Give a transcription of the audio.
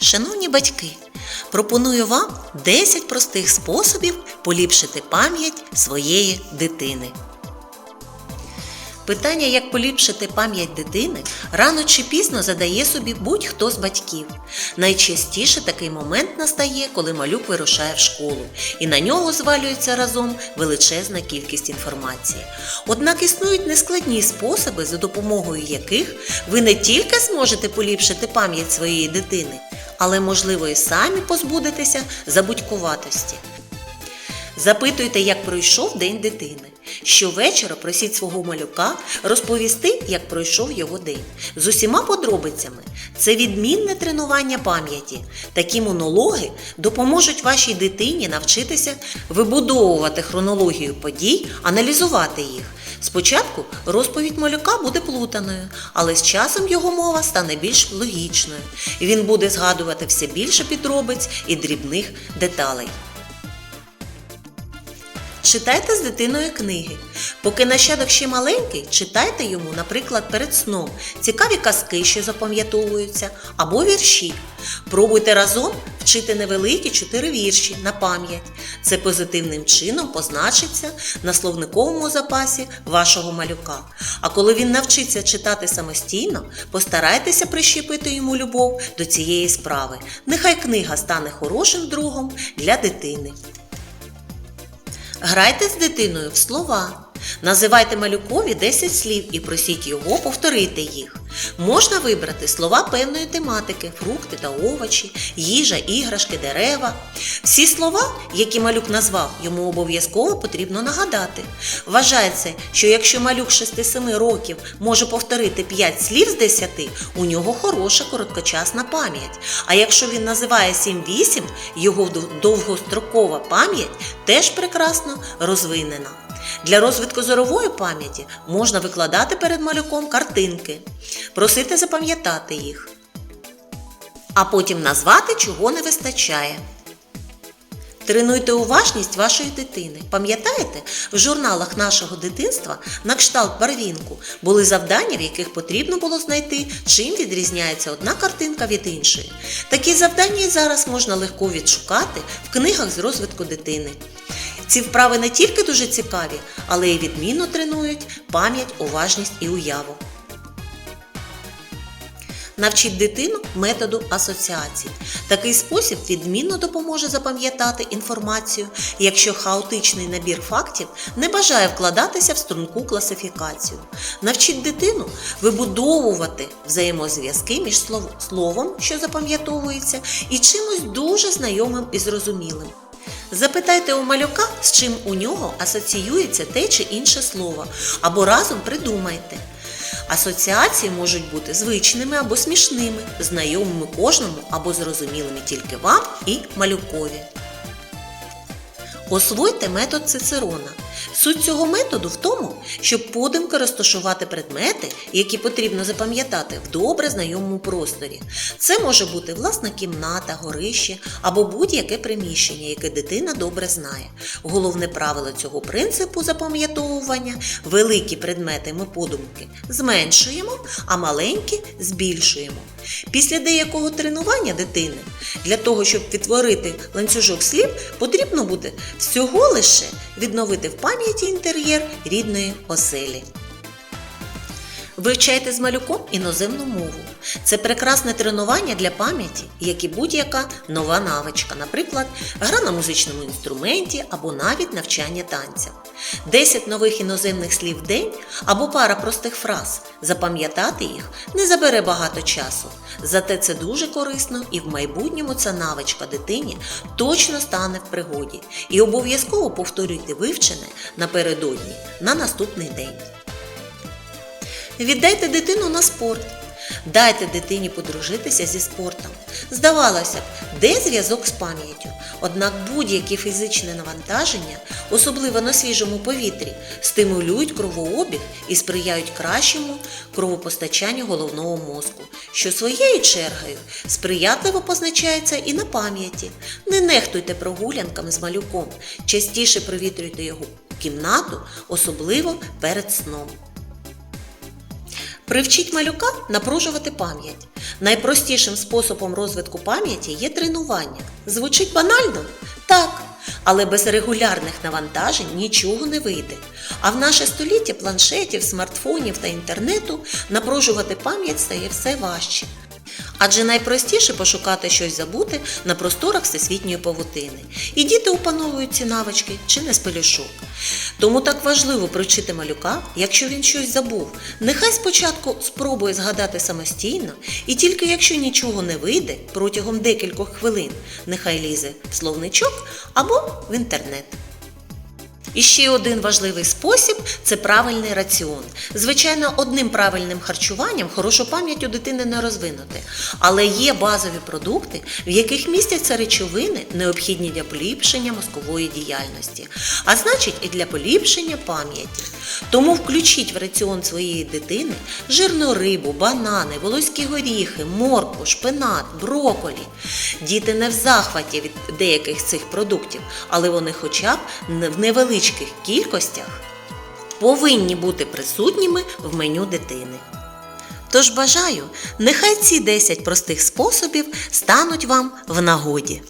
Шановні батьки, пропоную вам 10 простих способів поліпшити пам'ять своєї дитини. Питання, як поліпшити пам'ять дитини, рано чи пізно задає собі будь-хто з батьків. Найчастіше такий момент настає, коли малюк вирушає в школу, і на нього звалюється разом величезна кількість інформації. Однак існують нескладні способи, за допомогою яких ви не тільки зможете поліпшити пам'ять своєї дитини, але, можливо, і самі позбудетеся забудькуватості. Запитуйте, як пройшов день дитини. Щовечора просіть свого малюка розповісти, як пройшов його день. З усіма подробицями. Це відмінне тренування пам'яті. Такі монологи допоможуть вашій дитині навчитися вибудовувати хронологію подій, аналізувати їх. Спочатку розповідь малюка буде плутаною, але з часом його мова стане більш логічною. Він буде згадувати все більше підробиць і дрібних деталей. Читайте з дитиною книги. Поки нащадок ще маленький, читайте йому, наприклад, перед сном цікаві казки, що запам'ятовуються, або вірші. Пробуйте разом вчити невеликі чотири вірші на пам'ять. Це позитивним чином позначиться на словниковому запасі вашого малюка. А коли він навчиться читати самостійно, постарайтеся прищепити йому любов до цієї справи. Нехай книга стане хорошим другом для дитини. Грайте з дитиною в слова. Називайте малюкові 10 слів і просіть його повторити їх. Можна вибрати слова певної тематики, фрукти та овочі, їжа, іграшки, дерева. Всі слова, які малюк назвав, йому обов'язково потрібно нагадати. Вважається, що якщо малюк 6-7 років може повторити 5 слів з 10, у нього хороша короткочасна пам'ять. А якщо він називає 7-8, його довгострокова пам'ять теж прекрасно розвинена. Для розвитку зорової пам'яті можна викладати перед малюком картинки, просити запам'ятати їх, а потім назвати, чого не вистачає. Тренуйте уважність вашої дитини. Пам'ятаєте, в журналах нашого дитинства на кшталт барвінку були завдання, в яких потрібно було знайти, чим відрізняється одна картинка від іншої. Такі завдання і зараз можна легко відшукати в книгах з розвитку дитини. Ці вправи не тільки дуже цікаві, але й відмінно тренують пам'ять, уважність і уяву. Навчіть дитину методу асоціацій. Такий спосіб відмінно допоможе запам'ятати інформацію, якщо хаотичний набір фактів не бажає вкладатися в струнку класифікацію. Навчіть дитину вибудовувати взаємозв'язки між словом, що запам'ятовується, і чимось дуже знайомим і зрозумілим. Запитайте у малюка, з чим у нього асоціюється те чи інше слово, або разом придумайте. Асоціації можуть бути звичними або смішними, знайомими кожному або зрозумілими тільки вам і малюкові. Освойте метод Цицерона. Суть цього методу в тому, щоб подумки розташувати предмети, які потрібно запам'ятати в добре знайомому просторі. Це може бути власна кімната, горище або будь-яке приміщення, яке дитина добре знає. Головне правило цього принципу запам'ятовування великі предмети ми подумки зменшуємо, а маленькі збільшуємо. Після деякого тренування дитини для того, щоб відтворити ланцюжок слів, потрібно буде всього лише відновити в пам'яті інтер'єр рідної оселі. Вивчайте з малюком іноземну мову. Це прекрасне тренування для пам'яті, як і будь-яка нова навичка, наприклад, гра на музичному інструменті або навіть навчання танцям. 10 нових іноземних слів в день або пара простих фраз. Запам'ятати їх не забере багато часу. Зате це дуже корисно і в майбутньому ця навичка дитині точно стане в пригоді. І обов'язково повторюйте вивчене напередодні на наступний день. Віддайте дитину на спорт. Дайте дитині подружитися зі спортом. Здавалося б, де зв'язок з пам'яттю? Однак будь-які фізичне навантаження, особливо на свіжому повітрі, стимулюють кровообіг і сприяють кращому кровопостачанню головного мозку, що своєю чергою сприятливо позначається і на пам'яті. Не нехтуйте прогулянками з малюком, частіше провітрюйте його кімнату, особливо перед сном. Привчіть малюка напружувати пам'ять. Найпростішим способом розвитку пам'яті є тренування. Звучить банально? Так. Але без регулярних навантажень нічого не вийде. А в наше століття планшетів, смартфонів та інтернету напружувати пам'ять стає все важче. Адже найпростіше пошукати щось забути на просторах всесвітньої павутини. І діти опановують ці навички чи не з пелюшок. Тому так важливо привчити малюка, якщо він щось забув. Нехай спочатку спробує згадати самостійно, і тільки якщо нічого не вийде протягом декількох хвилин, нехай лізе в словничок або в інтернет. І ще один важливий спосіб це правильний раціон. Звичайно, одним правильним харчуванням хорошу пам'ять у дитини не розвинути, але є базові продукти, в яких містяться речовини, необхідні для поліпшення мозкової діяльності, а значить і для поліпшення пам'яті. Тому включіть в раціон своєї дитини жирну рибу, банани, волоські горіхи, моркву, шпинат, броколі. Діти не в захваті від деяких цих продуктів, але вони хоча б в невеличких кількостях повинні бути присутніми в меню дитини. Тож бажаю, нехай ці 10 простих способів стануть вам в нагоді.